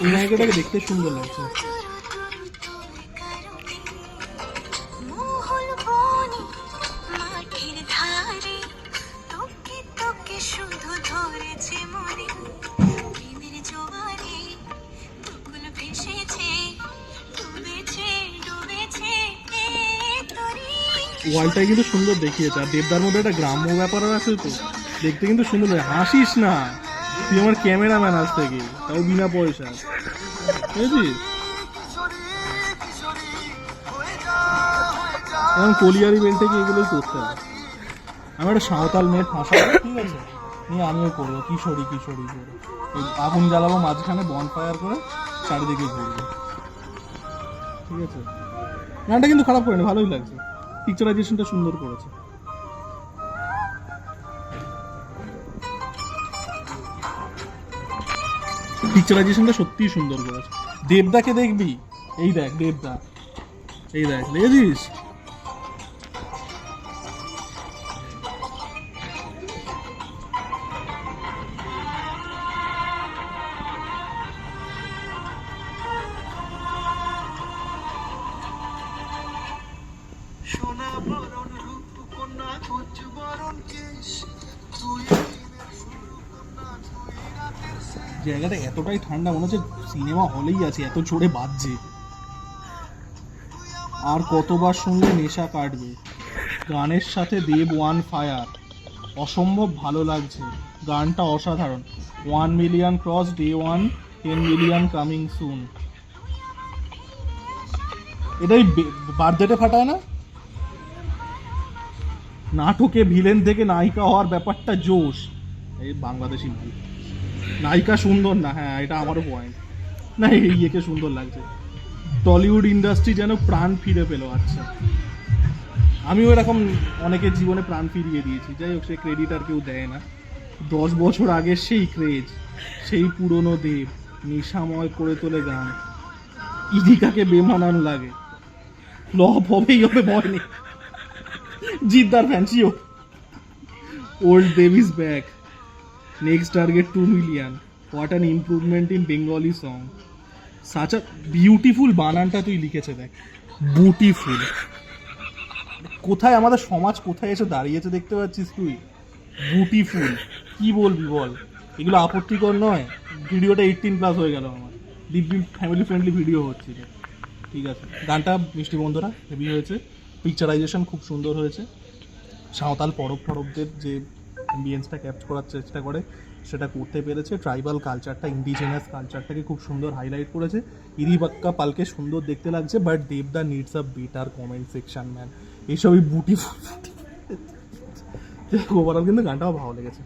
এই নায়িকাটাকে দেখতে সুন্দর লাগছে। মনে। ওয়ালটাই কিন্তু সুন্দর দেখিয়েছে আর দেবদার মধ্যে একটা গ্রাম্য ব্যাপারও আছে তো। দেখতে কিন্তু সুন্দর লাগে। হাসিস না। তুই আমার ক্যামেরাম্যান আজ থেকে, তাও বিনা পয়সা বুঝেছিস? এখন কলিয়ারি বেল থেকে এগুলোই করতে হবে আমি একটা সাঁওতাল মেয়ের ফাঁসা ঠিক আছে? নিয়ে আমিও করব, কিশোরী কিশোরী করে। আগুন জ্বালাবো মাঝখানে বন ফায়ার করে চারিদিকে ঘুরবো। ঠিক আছে? গানটা কিন্তু খারাপ করেনি, ভালোই লাগছে। পিকচারাইজেশনটা সুন্দর করেছে। পিকচারাইজেশনটা সত্যিই সুন্দর করেছে। দেবদাকে দেখবি? এই দেখ দেবদা। এই দেখ দেখেছিস? সোনা বরণ জায়গাটা এতটাই ঠান্ডা মনে হচ্ছে সিনেমা হলেই আছে, এত জোরে বাজছে। আর কতবার শুনলে নেশা কাটবে? গানের সাথে দেব ওয়ান ফায়ার অসম্ভব ভালো লাগছে। গানটা অসাধারণ। One million cross day one ten million coming soon এটাই বার্থডেতে ফাটায় না? নাটকে ভিলেন থেকে নায়িকা হওয়ার ব্যাপারটা জোশ। এই বাংলাদেশি মাল নায়িকা সুন্দর না হ্যাঁ এটা আমারও পয়েন্ট না, এই ইয়েকে সুন্দর লাগছে। টলিউড ইন্ডাস্ট্রি যেন প্রাণ ফিরে পেল আচ্ছা। আমিও এরকম অনেকের জীবনে প্রাণ ফিরিয়ে দিয়েছি। যাই হোক, সে ক্রেডিট আর কেউ দেয় না। দশ বছর আগে সেই ক্রেজ সেই পুরনো দেব, নেশাময় করে তোলে গান। ইদিকাকে বেমানান লাগে। ফ্লপ হবেই হবে ভয় নেই। জিদ্দার ফ্যান্সিও old Dev is back next target two million what an improvement in Bengali song such a beautiful বানানটা তুই লিখেছে দেখ। বিউটিফুল কোথায় আমাদের সমাজ কোথায় এসে দাঁড়িয়েছে দেখতে পাচ্ছিস তুই? বিউটিফুল কি বলবি বল? এগুলো আপত্তিকর নয়। ভিডিওটা এইটিন প্লাস হয়ে গেল আমার। দিব্যি ফ্যামিলি ফ্রেন্ডলি ভিডিও হচ্ছে এটা। ঠিক আছে। গানটা মিষ্টি বন্ধুরা হেভি হয়েছে। পিকচারাইজেশন খুব সুন্দর হয়েছে। সাঁওতাল পরব টরবদের যে অ্যাম্বিয়েন্সটা ক্যাপচ করার চেষ্টা করে, সেটা করতে পেরেছে। ট্রাইবাল কালচারটা ইন্ডিজিনাস কালচারটাকে খুব সুন্দর হাইলাইট করেছে। ইরিবাক্কা পালকে সুন্দর দেখতে লাগছে বাট দেবদা needs a better comment section man এইসবই বুটি ওভারঅল কিন্তু গানটাও ভালো লেগেছে।